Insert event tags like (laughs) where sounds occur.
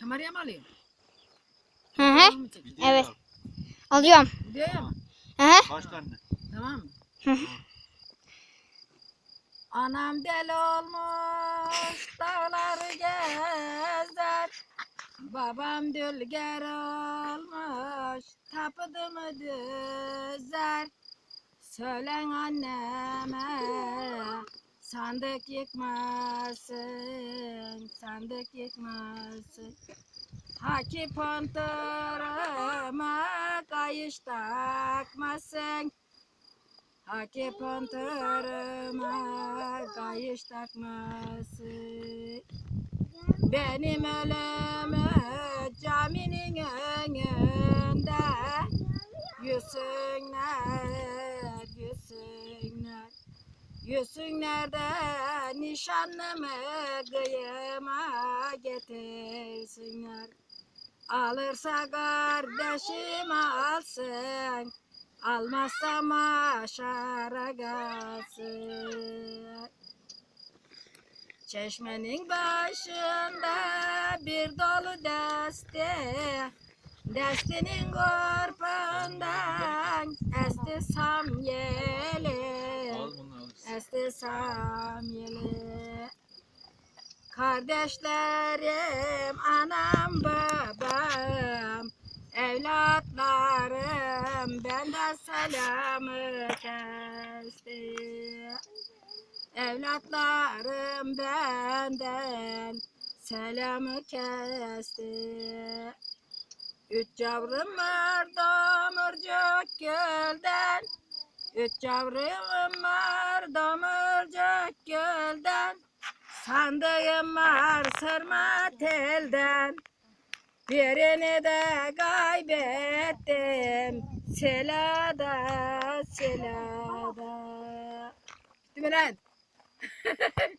Kameraya mı alayım? Hı hı. Evet. al. Alıyorum. Videoya mı? Hı hı. Kaç tane? Tamam mı? Hı hı. Anam deli olmuş dağları gezer Babam dülger olmuş tapıdı mı düzer Söylen anneme sandık yıkmasın sandık yıkmasın Haki pontarıma kayış takmasın. Haki pontarıma kayış takmasın. Benim ölümü caminin önünde Yüzsünler, Yüzsünler de nişanlımı kıyıma getirsinler. Alırsa kardeşim alsın Almazsa maşara kalsın. Çeşmenin başında bir dolu deste Destenin korpundan esti samyeli. Esti samyeli Kardeşlerim, anam, babam Evlatlarım benden selamı kesti Evlatlarım benden selamı kesti Üç yavrum var domurcuk gölden Üç yavrum var domurcuk gölden. Sandığım var sırma telden. Birini de kaybettim. Selada, selada. Bitti mi lan? (laughs)